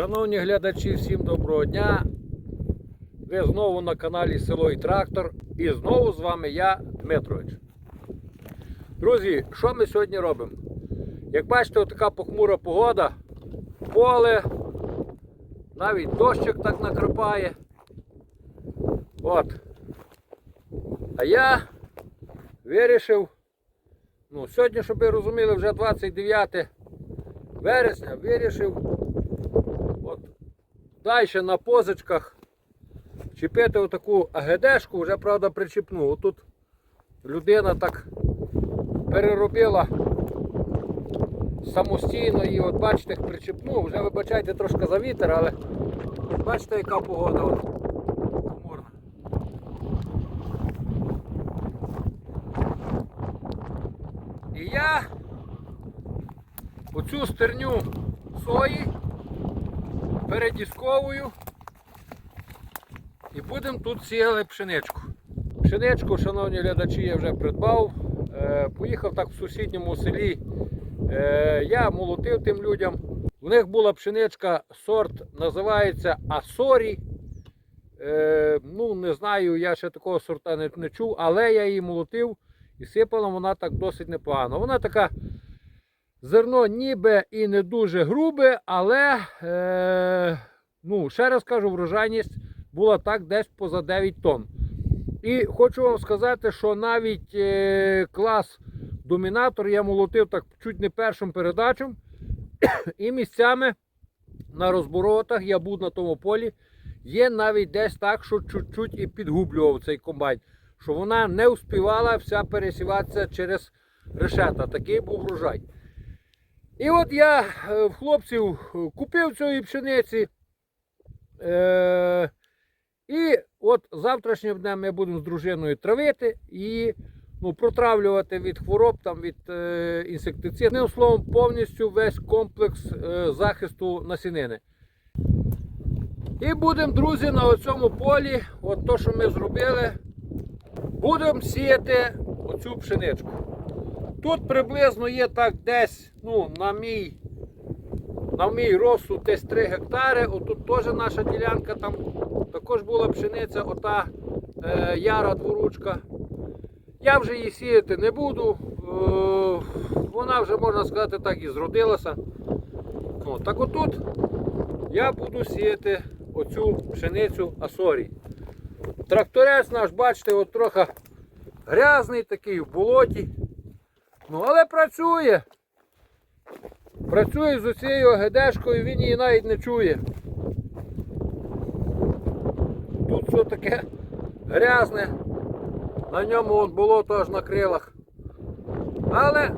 Шановні глядачі, всім доброго дня. Ви знову на каналі Село і Трактор. І знову з вами я, Дмитрович. Друзі, що ми сьогодні робимо? Як бачите, така похмура погода, поле, навіть дощик так накрапає. От. А я вирішив, ну, сьогодні, щоб ви розуміли, вже 29 вересня, вирішив далі на позичках чіпити отаку АГДшку, вже правда причіпну. Отут людина так переробила самостійно і от бачите, причіпну, вже вибачайте трошки за вітер, але бачите, яка погода от. І я оцю стерню сої передісковую і будемо тут сіяли пшеничку. Пшеничку, шановні глядачі, я вже придбав. Е, поїхав так в сусідньому селі. Е, я молотив тим людям. У них була пшеничка, сорт називається Асорі. Е, ну, не знаю, я ще такого сорта не, не чув, але я її молотив і сипала вона так досить непогано. Вона така Зерно ніби і не дуже грубе, але, е, ну, ще раз кажу, врожайність була так десь поза 9 тонн. І хочу вам сказати, що навіть е, клас домінатор я молотив так чуть не першим передачем. І місцями на розборотах я був на тому полі. Є навіть десь так, що чуть-чуть і підгублював цей комбайн, що вона не успівала вся пересіватися через решета. Такий був врожай. І от я е, в хлопців е, купив цієї пшениці. Е, і от завтрашнім днем ми будемо з дружиною травити і ну, протравлювати від хвороб, там, від е, інсектицидів. Одним словом, повністю весь комплекс е, захисту насінини. І будемо, друзі, на цьому полі, от то, що ми зробили, будемо сіяти оцю пшеничку. Тут приблизно є так десь, ну, на мій, на мій розсуд десь 3 гектари. Отут теж наша ділянка, там також була пшениця, ота е, яра дворучка. Я вже її сіяти не буду. Е, вона вже, можна сказати, так і зродилася. О, так отут я буду сіяти оцю пшеницю Асорі. Тракторець наш, бачите, от трохи грязний такий в болоті. Ну, але працює. Працює з усією ГДшкою, він її навіть не чує. Тут все таке грязне. На ньому от було теж на крилах. Але,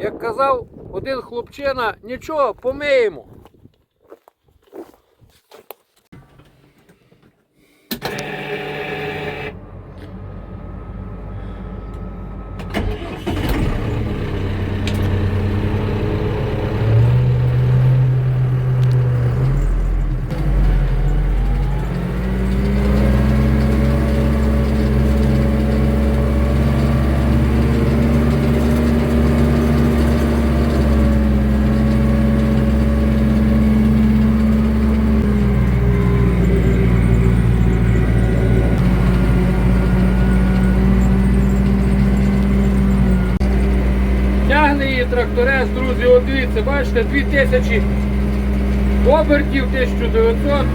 як казав один хлопчина, нічого, помиємо. Тягне її тракторець, друзі, от дивіться, бачите, 2000 обертів 1900.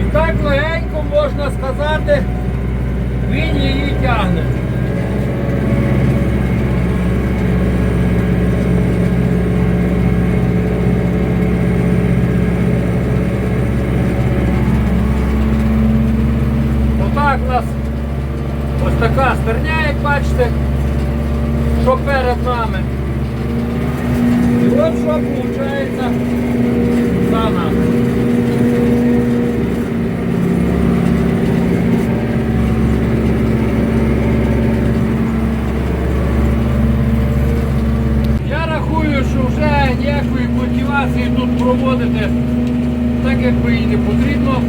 І так легенько можна сказати, він її тягне. Отак у нас ось така стерня, як бачите що перед нами. І от що виходить за нами. Я рахую, що вже ніякої мотивації тут проводити так, як би і не потрібно.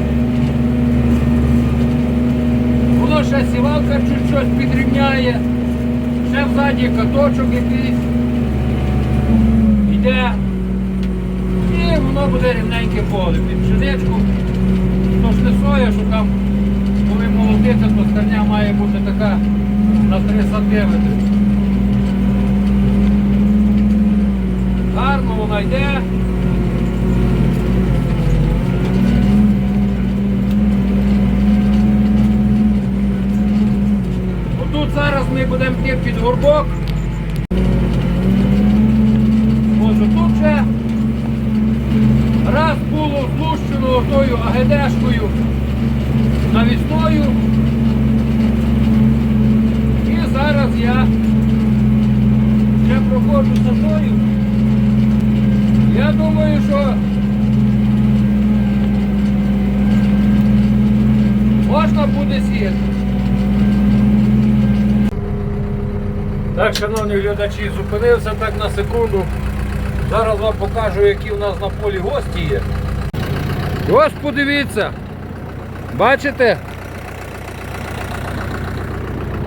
Воно ще сівалка чуть щось підрівняє. Ще взаді каточок якийсь йде. І воно буде рівненьке поле. Під пшеничку, то ж не соя, що там, коли молотити, то стерня має бути така на 3 сантиметри. Гарно вона йде. Отут зараз ми будемо йти під горбок. Ось тут вже раз було злущено тою агедешкою навісною. І зараз я ще проходжу садою. Я думаю, що можна буде сіяти. Так, шановні глядачі, зупинився так на секунду. Зараз вам покажу, які в нас на полі гості є. Ось подивіться. Бачите?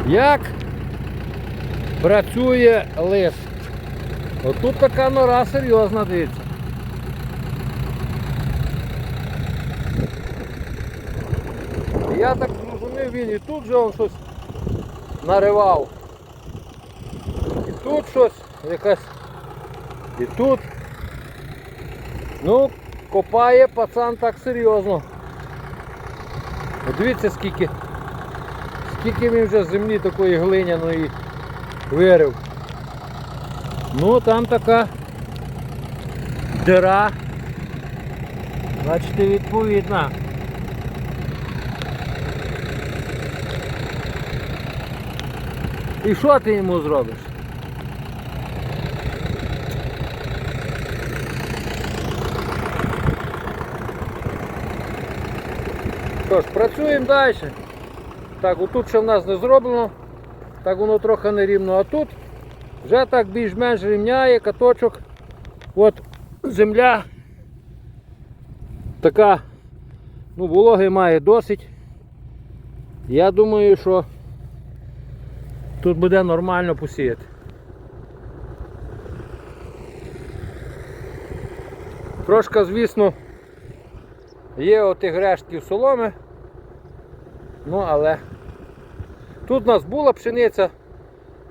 Як працює лис. Отут така нора серйозна, дивіться. Я так зрозумів, він і тут же он щось наривав. І тут щось, якась. І тут. Ну, копає пацан так серйозно. Дивіться скільки. Скільки він вже землі такої глиняної вирив. Ну там така дира. Бачите, відповідна. І що ти йому зробиш? Що ж, працюємо далі. Так, отут ще в нас не зроблено, так воно трохи нерівно, а тут вже так більш-менш рівняє каточок. От земля така, ну, вологи має досить. Я думаю, що тут буде нормально посіяти. Трошка, звісно, є отих рештків соломи. Ну, але тут у нас була пшениця,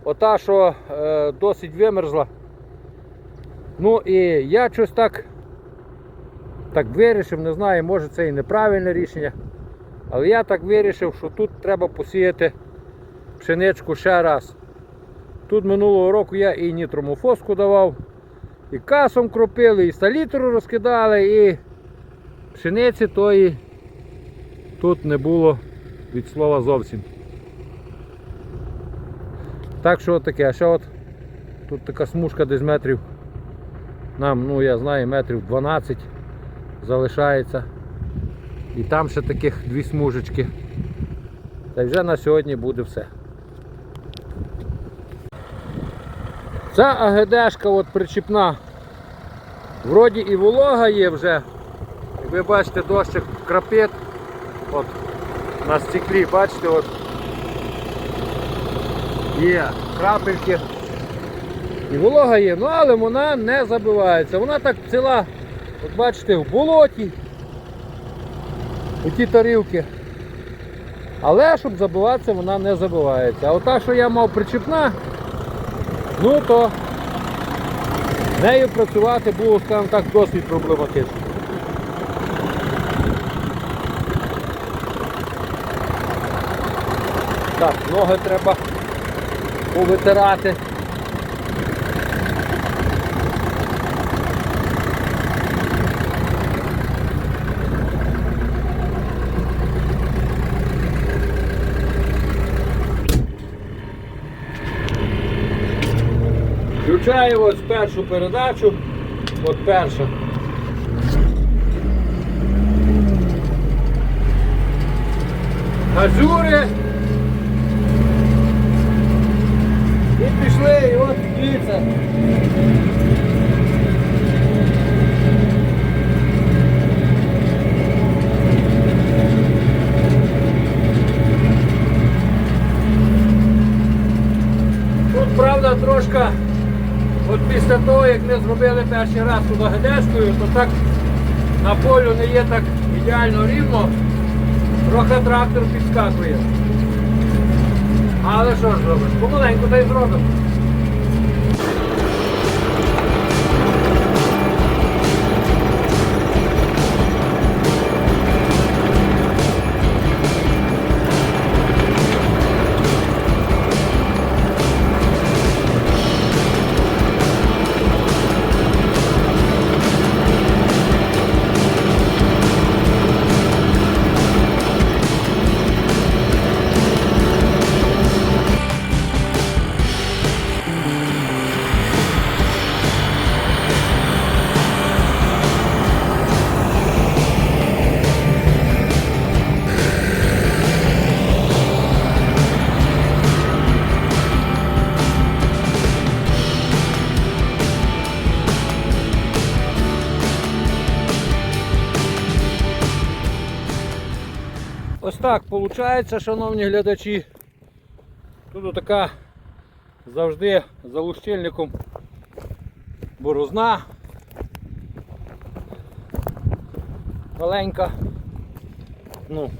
ота, що е, досить вимерзла. Ну і я щось так, так вирішив, не знаю, може це і неправильне рішення. Але я так вирішив, що тут треба посіяти пшеничку ще раз. Тут минулого року я і нітромофоску давав, і касом кропили, і салітру розкидали, і пшениці тої тут не було від слова зовсім. Так що таке, а ще от тут така смужка десь метрів. Нам, ну я знаю, метрів 12 залишається. І там ще таких дві смужечки. Та вже на сьогодні буде все. Ця АГДшка от причіпна. Вроді і волога є вже. Як ви бачите, дощик крапить. От на стеклі, бачите, от є крапельки. І волога є, ну але вона не забивається. Вона так ціла, от бачите, в болоті. У ті тарілки. Але щоб забиватися, вона не забивається. А ота, що я мав причіпна, ну то нею працювати було, скажімо так, досить проблематично. Так, ноги треба повитирати. Включаю ось першу передачу. От перша. Газюри. І пішли, і от дивіться. Тут, правда, трошка, от після того, як ми зробили перший раз тут агедешкою, то так на полю не є так ідеально рівно, трохи трактор підскакує. Але що ж робиш? Помаленьку та й зробимо. Ось так виходить, шановні глядачі. Тут така завжди за лущильником борозна. Маленька. Ну.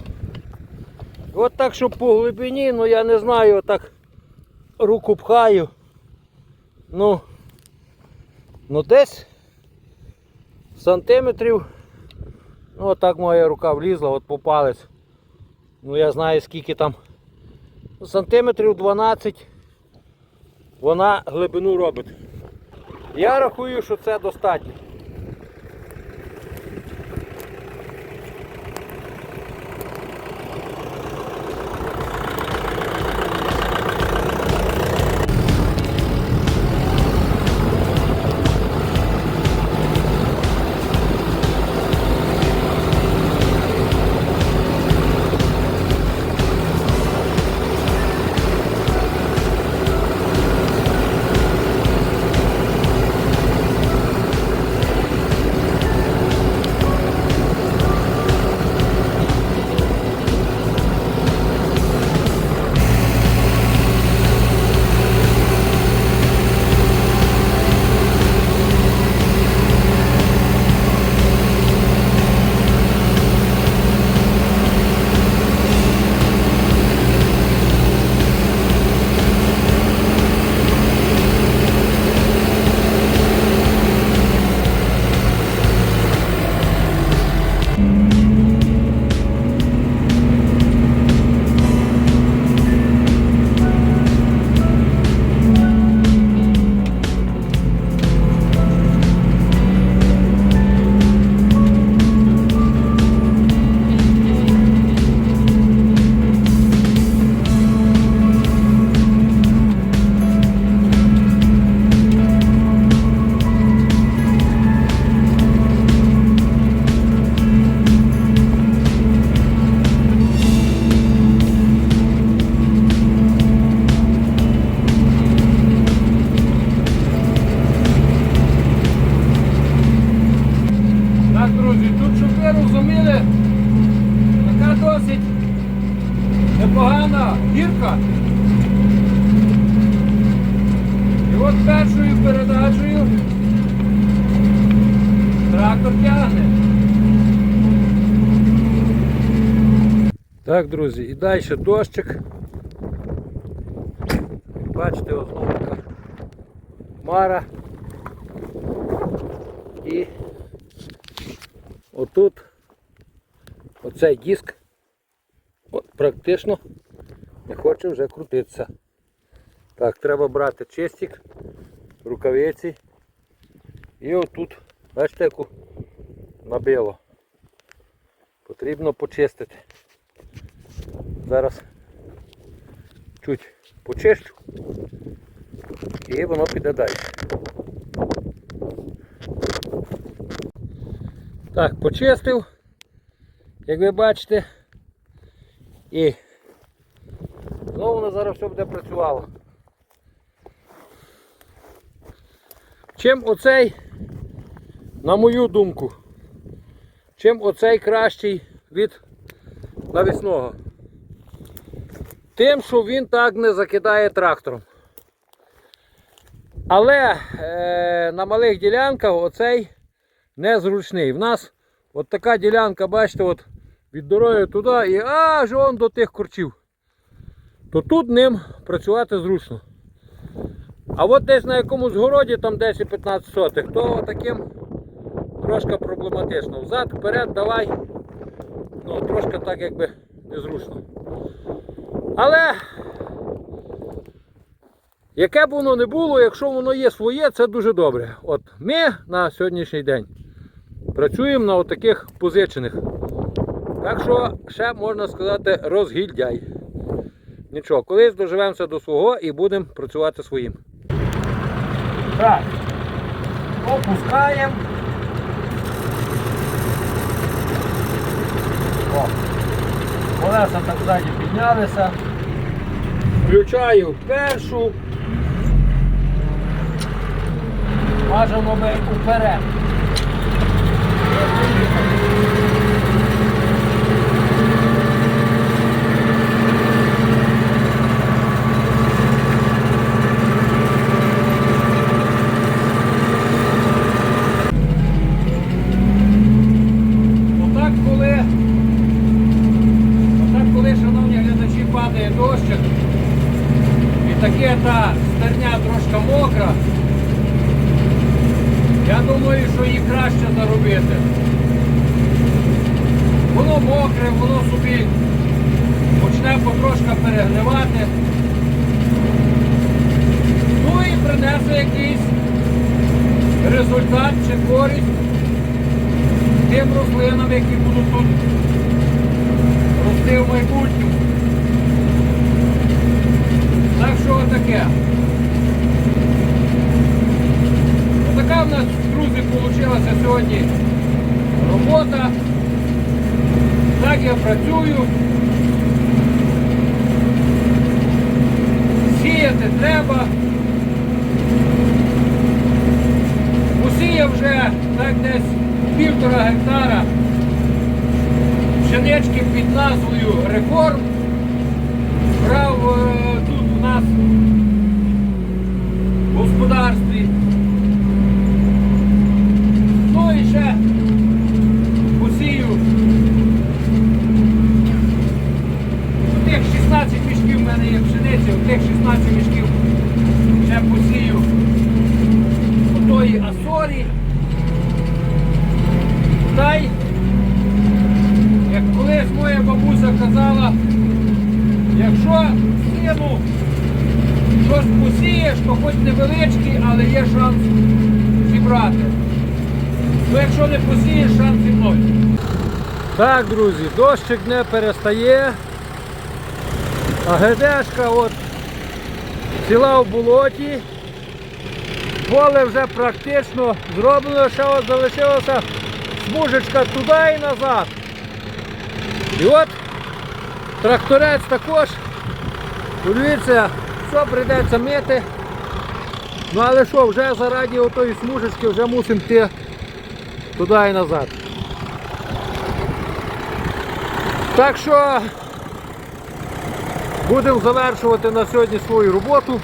От так, щоб по глибині, ну я не знаю, отак руку пхаю. Ну, ну десь сантиметрів. Ну отак моя рука влізла, от по палець. Ну я знаю скільки там. Сантиметрів 12 вона глибину робить. Я рахую, що це достатньо. Ви розуміли, така досить непогана гірка. І от першою передачею трактор тягне. Так, друзі, і далі дощик. Бачите, ось знову така хмара. І отут оцей диск от, практично не хоче вже крутитися. Так, треба брати чистик, рукавиці і отут, бачите, яку набило. Потрібно почистити. Зараз чуть почищу і воно піде далі. Так, почистив, як ви бачите. І знову воно зараз все буде працювало. Чим оцей, на мою думку, чим оцей кращий від навісного? Тим, що він так не закидає трактором. Але е, на малих ділянках оцей незручний. В нас От така ділянка, бачите, от від дороги туди і аж он до тих корчів. То тут ним працювати зручно. А от десь на якомусь городі, там 10-15 сотих, то таким трошки проблематично. Взад, вперед, давай. Ну, трошки так якби незручно. Але яке б воно не було, якщо воно є своє, це дуже добре. От ми на сьогоднішній день працюємо на отаких позичених. Так що ще можна сказати розгільдяй. Нічого, колись доживемося до свого і будемо працювати своїм. Так, опускаємо. Колеса так ззаді піднялися. Включаю першу. Бажано би уперед. Отак, коли, отак, коли, шановні глядачі, падає дощик, і таке та стерня трошки мокра, я думаю, що її краще заробити. Воно мокре, воно собі почне потрошка перегнивати. Ну і принесе якийсь результат чи користь тим рослинам, які будуть тут рости в майбутньому. Так що таке. Отака в нас, друзі, вийшла сьогодні робота. Так я працюю. Сіяти треба. Посіяв вже так десь півтора гектара пшенички під назвою Реформ. Брав е, тут у нас в господарстві. Ну і ще посію. У тих 16 мішків в мене є пшениці, у тих 16 мішків ще посію отої асорі. Та й, як колись моя бабуся казала, якщо сину щось посієш, то хоч невеличкий, але є шанс зібрати. Ну якщо не посієш, шансів ноль. Так, друзі, дощик не перестає. А ГДшка от ціла в болоті. Поле вже практично зроблено, ще от залишилося смужечка туди і назад. І от тракторець також. Подивіться, що прийдеться мити. Ну але що, вже заради отої смужечки вже мусимо йти туди і назад. Так що будемо завершувати на сьогодні свою роботу.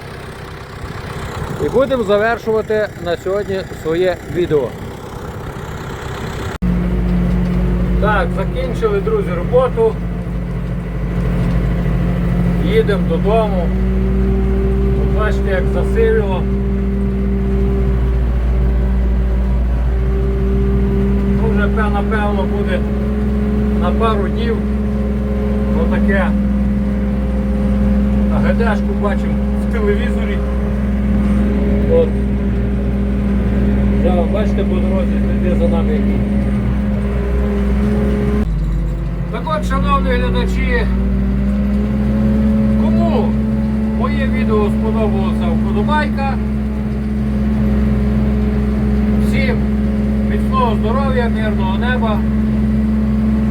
І будемо завершувати на сьогодні своє відео. Так, закінчили, друзі, роботу. Їдемо додому. Бачите, як засилило. Ну, вже пе- напевно буде на пару днів. Отаке. ГДшку бачимо в телевізорі. От. Вам бачите по дорозі, йде за нами який. Так от, шановні глядачі, кому моє відео сподобалося вподобайка. Всім міцного здоров'я, мирного неба.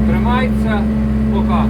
Тримайтеся, пока.